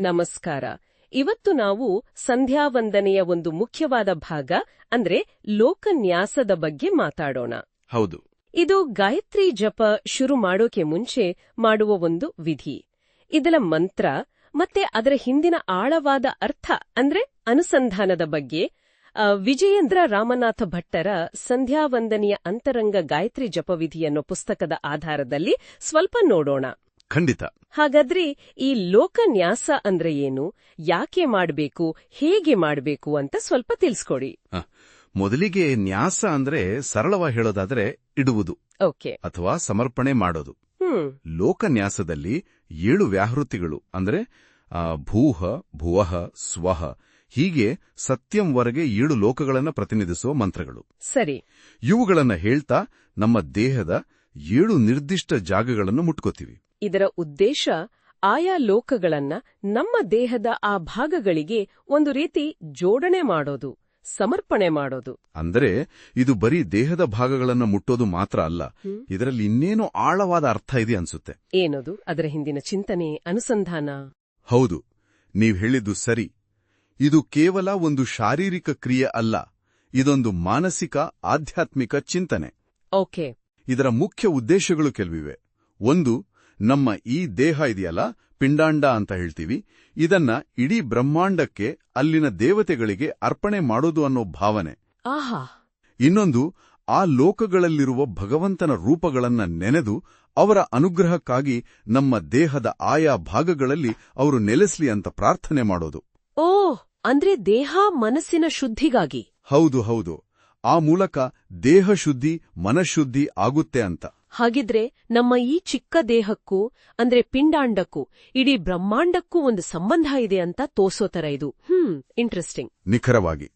ನಮಸ್ಕಾರ. ಇವತ್ತು ನಾವು ಸಂಧ್ಯಾವಂದನೆಯ ಒಂದು ಮುಖ್ಯವಾದ ಭಾಗ ಅಂದ್ರೆ ಲೋಕನ್ಯಾಸದ ಬಗ್ಗೆ ಮಾತಾಡೋಣ. ಹೌದು. ಇದು ಗಾಯತ್ರಿ ಜಪ ಶುರು ಮಾಡೋಕೆ ಮುಂಚೆ ಮಾಡುವ ಒಂದು ವಿಧಿ. ಇದರ ಮಂತ್ರ ಮತ್ತೆ ಅದರ ಹಿಂದಿನ ಆಳವಾದ ಅರ್ಥ ಅಂದ್ರೆ ಅನುಸಂಧಾನದ ಬಗ್ಗೆ ವಿಜಯೇಂದ್ರ ರಾಮನಾಥ ಭಟ್ಟರ ಸಂಧ್ಯಾವಂದನೆಯ ಅಂತರಂಗ ಗಾಯತ್ರಿ ಜಪವಿಧಿಯನ್ನು ಪುಸ್ತಕದ ಆಧಾರದಲ್ಲಿ ಸ್ವಲ್ಪ ನೋಡೋಣ. ಖಂಡಿತ. ಹಾಗಾದ್ರೆ ಈ ಲೋಕನ್ಯಾಸ ಅಂದ್ರೆ ಏನು? ಯಾಕೆ ಮಾಡಬೇಕು? ಹೇಗೆ ಮಾಡಬೇಕು ಅಂತ ಸ್ವಲ್ಪ ತಿಳಿಸ್ಕೊಡಿ. ಮೊದಲಿಗೆ ನ್ಯಾಸ ಅಂದ್ರೆ ಸರಳವಾಗಿ ಹೇಳೋದಾದ್ರೆ ಇಡುವುದು. ಓಕೆ. ಅಥವಾ ಸಮರ್ಪಣೆ ಮಾಡೋದು. ಲೋಕನ್ಯಾಸದಲ್ಲಿ ಏಳು ವ್ಯಾಹೃತಿಗಳು ಅಂದ್ರೆ ಭೂಹ ಭುವಹ ಸ್ವಹ. ಹೀಗೆ ಸತ್ಯಂವರೆಗೆ ಏಳು ಲೋಕಗಳನ್ನು ಪ್ರತಿನಿಧಿಸುವ ಮಂತ್ರಗಳು. ಸರಿ. ಇವುಗಳನ್ನು ಹೇಳ್ತಾ ನಮ್ಮ ದೇಹದ ಏಳು ನಿರ್ದಿಷ್ಟ ಜಾಗಗಳನ್ನು ಮುಟ್ಕೋತೀವಿ. ಇದರ ಉದ್ದೇಶ ಆಯಾ ಲೋಕಗಳನ್ನ ನಮ್ಮ ದೇಹದ ಆ ಭಾಗಗಳಿಗೆ ಒಂದು ರೀತಿ ಜೋಡಣೆ ಮಾಡೋದು ಸಮರ್ಪಣೆ ಮಾಡೋದು. ಅಂದರೆ ಇದು ಬರೀ ದೇಹದ ಭಾಗಗಳನ್ನು ಮುಟ್ಟೋದು ಮಾತ್ರ ಅಲ್ಲ. ಇದರಲ್ಲಿ ಇನ್ನೇನೋ ಆಳವಾದ ಅರ್ಥ ಇದೆ ಅನ್ಸುತ್ತೆ. ಏನದು? ಅದರ ಹಿಂದಿನ ಚಿಂತನೆ ಅನುಸಂಧಾನ. ಹೌದು ನೀವ್ ಹೇಳಿದ್ದು ಸರಿ. ಇದು ಕೇವಲ ಒಂದು ಶಾರೀರಿಕ ಕ್ರಿಯೆ ಅಲ್ಲ ಇದೊಂದು ಮಾನಸಿಕ ಆಧ್ಯಾತ್ಮಿಕ ಚಿಂತನೆ. ಓಕೆ. ಇದರ ಮುಖ್ಯ ಉದ್ದೇಶಗಳು ಕೆಲವಿವೆ. ಒಂದು ನಮ್ಮ ಈ ದೇಹ ಇದೆಯಲ್ಲ? ಪಿಂಡಾಂಡ ಅಂತ ಹೇಳ್ತೀವಿ. ಇದನ್ನ ಇಡೀ ಬ್ರಹ್ಮಾಂಡಕ್ಕೆ ಅಲ್ಲಿನ ದೇವತೆಗಳಿಗೆ ಅರ್ಪಣೆ ಮಾಡೋದು ಅನ್ನೋ ಭಾವನೆ. ಆಹಾ. ಇನ್ನೊಂದು ಆ ಲೋಕಗಳಲ್ಲಿರುವ ಭಗವಂತನ ರೂಪಗಳನ್ನ ನೆನೆದು ಅವರ ಅನುಗ್ರಹಕ್ಕಾಗಿ ನಮ್ಮ ದೇಹದ ಆಯಾ ಭಾಗಗಳಲ್ಲಿ ಅವರು ನೆಲೆಸ್ಲಿ ಅಂತ ಪ್ರಾರ್ಥನೆ ಮಾಡೋದು. ಓ ಅಂದ್ರೆ ದೇಹ ಮನಸ್ಸಿನ ಶುದ್ಧಿಗಾಗಿ. ಹೌದು ಹೌದು. ಆ ಮೂಲಕ ದೇಹ ಶುದ್ಧಿ ಮನಃಶುದ್ಧಿ ಆಗುತ್ತೆ ಅಂತ. ಹಾಗಿದ್ರೆ ನಮ್ಮ ಈ ಚಿಕ್ಕ ದೇಹಕ್ಕೂ ಅಂದ್ರೆ ಪಿಂಡಾಂಡಕ್ಕೂ ಇಡೀ ಬ್ರಹ್ಮಾಂಡಕ್ಕೂ ಒಂದು ಸಂಬಂಧ ಇದೆ ಅಂತ ತೋರ್ಸೋ ತರ ಇದು. ಹ್ಮ್ ಇಂಟ್ರೆಸ್ಟಿಂಗ್ ನಿಖರವಾಗಿ.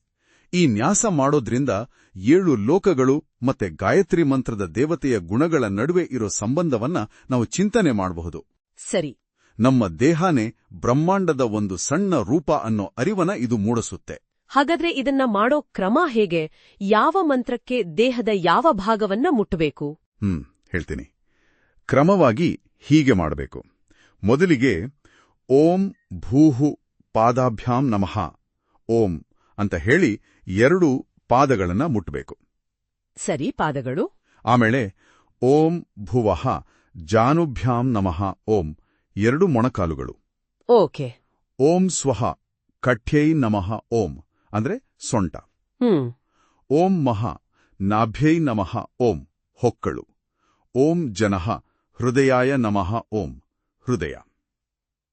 ಈ ನ್ಯಾಸ ಮಾಡೋದ್ರಿಂದ ಏಳು ಲೋಕಗಳು ಮತ್ತೆ ಗಾಯತ್ರಿ ಮಂತ್ರದ ದೇವತೆಯ ಗುಣಗಳ ನಡುವೆ ಇರೋ ಸಂಬಂಧವನ್ನ ನಾವು ಚಿಂತನೆ ಮಾಡಬಹುದು. ಸರಿ. ನಮ್ಮ ದೇಹನೇ ಬ್ರಹ್ಮಾಂಡದ ಒಂದು ಸಣ್ಣ ರೂಪ ಅನ್ನೋ ಅರಿವನ ಇದು ಮೂಡಿಸುತ್ತೆ. ಹಾಗಾದ್ರೆ ಇದನ್ನ ಮಾಡೋ ಕ್ರಮ ಹೇಗೆ? ಯಾವ ಮಂತ್ರಕ್ಕೆ ದೇಹದ ಯಾವ ಭಾಗವನ್ನ ಮುಟ್ಟಬೇಕು? ಹ್ಮ್ ಹೇಳ್ತೀನಿ. ಕ್ರಮವಾಗಿ ಹೀಗೆ ಮಾಡಬೇಕು. ಮೊದಲಿಗೆ ಓಂ ಭೂಹು ಪಾದಾಭ್ಯಾಂ ನಮಃ. ಓಂ ಅಂತ ಹೇಳಿ ಎರಡು ಪಾದಗಳನ್ನ ಮುಟ್ಟಬೇಕು ಸರಿ ಪಾದಗಳು. ಆಮೇಲೆ ಓಂ ಭುವಃ ಜಾನುಭ್ಯಾಂ ನಮಃ. ಓಂ ಎರಡು ಮೊಣಕಾಲುಗಳು. ಓಕೆ. ಓಂ ಸ್ವಹ ಕಠ್ಯೈ ನಮಃ. ಓಂ ಅಂದ್ರೆ ಸೊಂಟ. ಓಂ ಮಹ ನಾಭ್ಯೈ ನಮಃ ಓಂ ಹೊಕ್ಕಳು. ಓಂ ಜನಃ ಹೃದಯಾಯ ನಮಃ ಓಂ ಹೃದಯ.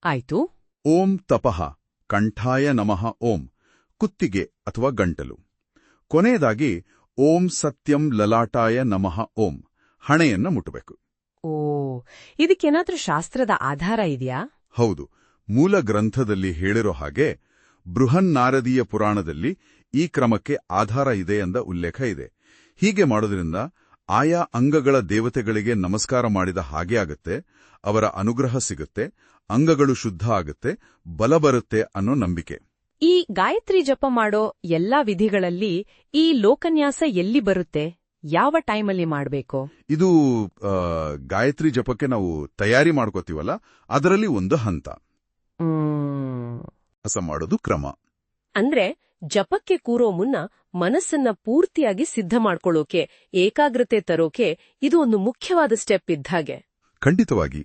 ಆಯ್ತು. ಓಂ ತಪಃ ಕಂಠಾಯ ನಮಃ ಓಂ ಕುತ್ತಿಗೆ ಅಥವಾ ಗಂಟಲು. ಕೊನೆಯದಾಗಿ ಓಂ ಸತ್ಯಂ ಲಲಾಟಾಯ ನಮಃ ಓಂ ಹಣೆಯನ್ನ ಮುಟ್ಟಬೇಕು. ಓ ಇದಕ್ಕೇನಾದ್ರೂ ಶಾಸ್ತ್ರದ ಆಧಾರ ಇದೆಯಾ? ಹೌದು. ಮೂಲ ಗ್ರಂಥದಲ್ಲಿ ಹೇಳಿರೋ ಹಾಗೆ ಬೃಹನ್ನಾರದೀಯ ಪುರಾಣದಲ್ಲಿ ಈ ಕ್ರಮಕ್ಕೆ ಆಧಾರ ಇದೆ ಎಂದ ಉಲ್ಲೇಖ ಇದೆ. ಹೀಗೆ ಮಾಡೋದ್ರಿಂದ ಆಯಾ ಅಂಗಗಳ ದೇವತೆಗಳಿಗೆ ನಮಸ್ಕಾರ ಮಾಡಿದ ಹಾಗೆ ಆಗತ್ತೆ ಅವರ ಅನುಗ್ರಹ ಸಿಗುತ್ತೆ ಅಂಗಗಳು ಶುದ್ಧ ಆಗುತ್ತೆ ಬಲ ಬರುತ್ತೆ ಅನ್ನೋ ನಂಬಿಕೆ. ಈ ಗಾಯತ್ರಿ ಜಪ ಮಾಡೋ ಎಲ್ಲಾ ವಿಧಿಗಳಲ್ಲಿ ಈ ಲೋಕನ್ಯಾಸ ಎಲ್ಲಿ ಬರುತ್ತೆ? ಯಾವ ಟೈಮಲ್ಲಿ ಮಾಡಬೇಕು? ಇದು ಗಾಯತ್ರಿ ಜಪಕ್ಕೆ ನಾವು ತಯಾರಿ ಮಾಡ್ಕೋತೀವಲ್ಲ ಅದರಲ್ಲಿ ಒಂದು ಹಂತ. ಅಸ ಮಾಡೋದು ಕ್ರಮ. ಅಂದ್ರೆ ಜಪಕ್ಕೆ ಕೂರೋ ಮುನ್ನ ಮನಸ್ಸನ್ನ ಪೂರ್ತಿಯಾಗಿ ಸಿದ್ಧ ಮಾಡ್ಕೊಳ್ಳೋಕೆ ಏಕಾಗ್ರತೆ ತರೋಕೆ ಇದು ಒಂದು ಮುಖ್ಯವಾದ ಸ್ಟೆಪ್ ಇದ್ದಾಗೆ ಖಂಡಿತವಾಗಿ.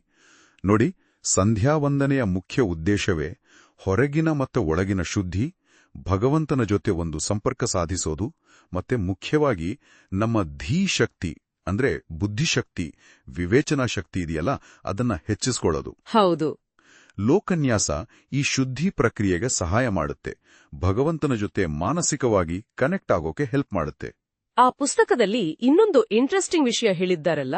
ನೋಡಿ ಸಂಧ್ಯಾವಂದನೆಯ ಮುಖ್ಯ ಉದ್ದೇಶವೇ ಹೊರಗಿನ ಮತ್ತು ಒಳಗಿನ ಶುದ್ಧಿ ಭಗವಂತನ ಜೊತೆ ಒಂದು ಸಂಪರ್ಕ ಸಾಧಿಸೋದು ಮತ್ತೆ ಮುಖ್ಯವಾಗಿ ನಮ್ಮ ಧೀ ಶಕ್ತಿ ಅಂದ್ರೆ ಬುದ್ಧಿಶಕ್ತಿ ವಿವೇಚನಾ ಶಕ್ತಿ ಇದೆಯಲ್ಲ ಅದನ್ನ ಹೆಚ್ಚಿಸಿಕೊಳ್ಳೋದು. ಹೌದು. ಲೋಕನ್ಯಾಸ ಈ ಶುದ್ಧಿ ಪ್ರಕ್ರಿಯೆಗೆ ಸಹಾಯ ಮಾಡುತ್ತೆ. ಭಗವಂತನ ಜೊತೆ ಮಾನಸಿಕವಾಗಿ ಕನೆಕ್ಟ್ ಆಗೋಕೆ ಹೆಲ್ಪ್ ಮಾಡುತ್ತೆ. ಆ ಪುಸ್ತಕದಲ್ಲಿ ಇನ್ನೊಂದು ಇಂಟ್ರೆಸ್ಟಿಂಗ್ ವಿಷಯ ಹೇಳಿದ್ದಾರಲ್ಲ?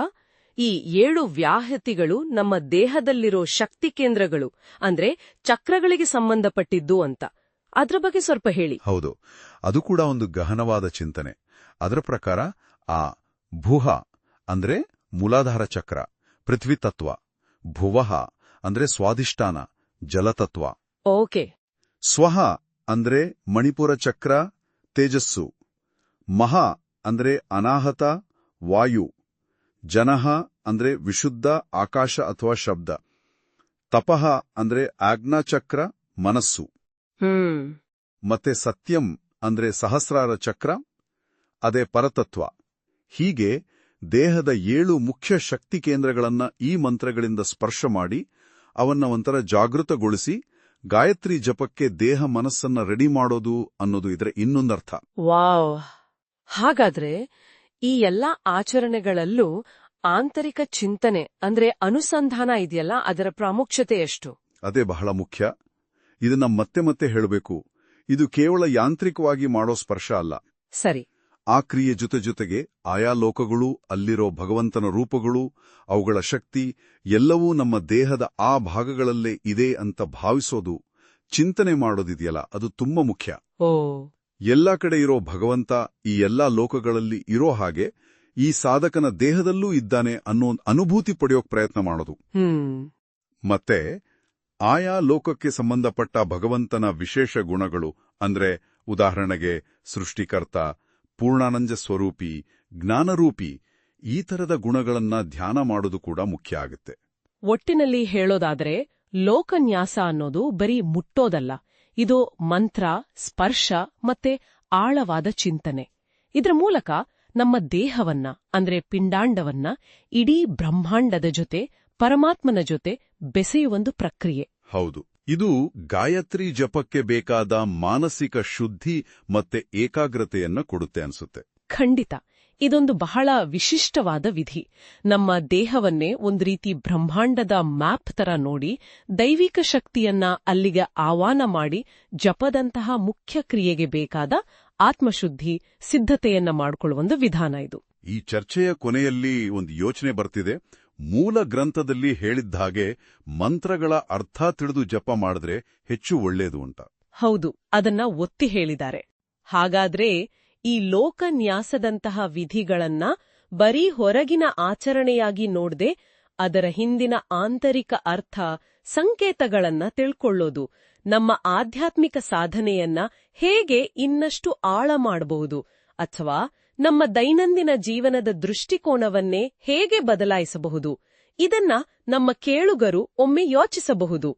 ಈ ಏಳು ವ್ಯಾಹತಿಗಳು ನಮ್ಮ ದೇಹದಲ್ಲಿರೋ ಶಕ್ತಿ ಕೇಂದ್ರಗಳು ಅಂದ್ರೆ ಚಕ್ರಗಳಿಗೆ ಸಂಬಂಧಪಟ್ಟಿದ್ದು ಅಂತ. ಅದ್ರ ಬಗ್ಗೆ ಸ್ವಲ್ಪ ಹೇಳಿ. ಹೌದು. ಅದು ಕೂಡ ಒಂದು ಗಹನವಾದ ಚಿಂತನೆ. ಅದರ ಪ್ರಕಾರ ಆ ಭುಹ ಅಂದ್ರೆ ಮೂಲಾಧಾರ ಚಕ್ರ ಪೃಥ್ವಿ ತತ್ವ ಭುವಃ ಅಂದ್ರೆ ಸ್ವಾದಿಷ್ಠಾನ ಜಲತತ್ವ. ಓಕೆ. ಸ್ವಹ ಅಂದ್ರೆ ಮಣಿಪುರ ಚಕ್ರ ತೇಜಸ್ಸು. ಮಹಾ ಅಂದ್ರೆ ಅನಾಹತ ವಾಯು. ಜನಹ ಅಂದ್ರೆ ವಿಶುದ್ಧ ಆಕಾಶ ಅಥವಾ ಶಬ್ದ. ತಪಃ ಅಂದ್ರೆ ಆಜ್ಞಾಚಕ್ರ ಮನಸ್ಸು. ಮತ್ತೆ ಸತ್ಯಂ ಅಂದ್ರೆ ಸಹಸ್ರಾರ ಚಕ್ರ ಅದೇ ಪರತತ್ವ. ಹೀಗೆ ದೇಹದ ಏಳು ಮುಖ್ಯ ಶಕ್ತಿ ಕೇಂದ್ರಗಳನ್ನ ಈ ಮಂತ್ರಗಳಿಂದ ಸ್ಪರ್ಶ ಮಾಡಿ ಅವನ್ನ ಒಂಥರ ಜಾಗೃತಗೊಳಿಸಿ ಗಾಯತ್ರಿ ಜಪಕ್ಕೆ ದೇಹ ಮನಸ್ಸನ್ನ ರೆಡಿ ಮಾಡೋದು ಅನ್ನೋದು ಇದರ ಇನ್ನೊಂದರ್ಥ. ವಾವ್! ಹಾಗಾದ್ರೆ ಈ ಎಲ್ಲಾ ಆಚರಣೆಗಳಲ್ಲೂ ಆಂತರಿಕ ಚಿಂತನೆ ಅಂದ್ರೆ ಅನುಸಂಧಾನ ಇದೆಯಲ್ಲ ಅದರ ಪ್ರಾಮುಖ್ಯತೆ ಎಷ್ಟು? ಅದೇ ಬಹಳ ಮುಖ್ಯ. ಇದನ್ನ ಮತ್ತೆ ಮತ್ತೆ ಹೇಳಬೇಕು. ಇದು ಕೇವಲ ಯಾಂತ್ರಿಕವಾಗಿ ಮಾಡೋ ಸ್ಪರ್ಶ ಅಲ್ಲ. ಸರಿ. ಆ ಕ್ರಿಯೆ ಜೊತೆ ಜೊತೆಗೆ ಆಯಾ ಲೋಕಗಳು ಅಲ್ಲಿರೋ ಭಗವಂತನ ರೂಪಗಳು ಅವುಗಳ ಶಕ್ತಿ ಎಲ್ಲವೂ ನಮ್ಮ ದೇಹದ ಆ ಭಾಗಗಳಲ್ಲೇ ಇದೆ ಅಂತ ಭಾವಿಸೋದು ಚಿಂತನೆ ಮಾಡೋದಿದೆಯಲ್ಲ ಅದು ತುಂಬಾ ಮುಖ್ಯ. ಓ. ಎಲ್ಲಾ ಕಡೆ ಇರೋ ಭಗವಂತ ಈ ಎಲ್ಲಾ ಲೋಕಗಳಲ್ಲಿ ಇರೋ ಹಾಗೆ ಈ ಸಾಧಕನ ದೇಹದಲ್ಲೂ ಇದ್ದಾನೆ ಅನ್ನೋ ಅನುಭೂತಿ ಪಡೆಯೋಕ್ ಪ್ರಯತ್ನ ಮಾಡೋದು. ಹ್ಮ್. ಮತ್ತೆ ಆಯಾ ಲೋಕಕ್ಕೆ ಸಂಬಂಧಪಟ್ಟ ಭಗವಂತನ ವಿಶೇಷ ಗುಣಗಳು ಅಂದ್ರೆ ಉದಾಹರಣೆಗೆ ಸೃಷ್ಟಿಕರ್ತ ಪೂರ್ಣಾನಂದ ಸ್ವರೂಪಿ ಜ್ಞಾನರೂಪಿ ಈ ತರದ ಗುಣಗಳನ್ನ ಧ್ಯಾನ ಮಾಡೋದು ಕೂಡ ಮುಖ್ಯ ಆಗುತ್ತೆ. ಒಟ್ಟಿನಲ್ಲಿ ಹೇಳೋದಾದ್ರೆ ಲೋಕನ್ಯಾಸ ಅನ್ನೋದು ಬರೀ ಮುಟ್ಟೋದಲ್ಲ ಇದು ಮಂತ್ರ ಸ್ಪರ್ಶ ಮತ್ತೆ ಆಳವಾದ ಚಿಂತನೆ. ಇದರ ಮೂಲಕ ನಮ್ಮ ದೇಹವನ್ನ ಅಂದ್ರೆ ಪಿಂಡಾಂಡವನ್ನ ಇಡೀ ಬ್ರಹ್ಮಾಂಡದ ಜೊತೆ ಪರಮಾತ್ಮನ ಜೊತೆ ಬೆಸೆಯುವೊಂದು ಪ್ರಕ್ರಿಯೆ. ಹೌದು. ಇದು ಗಾಯತ್ರಿ ಜಪಕ್ಕೆ ಬೇಕಾದ ಮಾನಸಿಕ ಶುದ್ಧಿ ಮತ್ತೆ ಏಕಾಗ್ರತೆಯನ್ನು ಕೊಡುತ್ತೆ ಅನ್ಸುತ್ತೆ. ಖಂಡಿತ. ಇದೊಂದು ಬಹಳ ವಿಶಿಷ್ಟವಾದ ವಿಧಿ. ನಮ್ಮ ದೇಹವನ್ನೇ ಒಂದು ರೀತಿ ಬ್ರಹ್ಮಾಂಡದ ಮ್ಯಾಪ್ ತರ ನೋಡಿ ದೈವಿಕ ಶಕ್ತಿಯನ್ನ ಅಲ್ಲಿಗೆ ಆಹ್ವಾನ ಮಾಡಿ ಜಪದಂತಹ ಮುಖ್ಯ ಕ್ರಿಯೆಗೆ ಬೇಕಾದ ಆತ್ಮಶುದ್ಧಿ ಸಿದ್ಧತೆಯನ್ನ ಮಾಡಿಕೊಳ್ಳುವ ವಿಧಾನ ಇದು. ಈ ಚರ್ಚೆಯ ಕೊನೆಯಲ್ಲಿ ಒಂದು ಯೋಚನೆ ಬರ್ತಿದೆ. ಮೂಲ ಗ್ರಂಥದಲ್ಲಿ ಹೇಳಿದ್ದ ಹಾಗೆ ಮಂತ್ರಗಳ ಅರ್ಥ ತಿಳಿದು ಜಪ ಮಾಡಿದ್ರೆ ಹೆಚ್ಚು ಒಳ್ಳೆಯದು ಅಂತ. ಹೌದು, ಅದನ್ನ ಒತ್ತಿ ಹೇಳಿದ್ದಾರೆ. ಹಾಗಾದ್ರೆ ಈ ಲೋಕನ್ಯಾಸದಂತಹ ವಿಧಿಗಳನ್ನ ಬರೀ ಹೊರಗಿನ ಆಚರಣೆಯಾಗಿ ನೋಡದೆ ಅದರ ಹಿಂದಿನ ಆಂತರಿಕ ಅರ್ಥ ಸಂಕೇತಗಳನ್ನ ತಿಳ್ಕೊಳ್ಳೋದು, ನಮ್ಮ ಆಧ್ಯಾತ್ಮಿಕ ಸಾಧನೆಯನ್ನ ಹೇಗೆ ಇನ್ನಷ್ಟು ಆಳ ಮಾಡಬಹುದು, ಅಥವಾ ನಮ್ಮ ದೈನಂದಿನ ಜೀವನದ ದೃಷ್ಟಿಕೋನವನ್ನೇ ಹೇಗೆ ಬದಲಾಯಿಸಬಹುದು? ಇದನ್ನ ನಮ್ಮ ಕೇಳುಗರು ಒಮ್ಮೆ ಯೋಚಿಸಬಹುದು.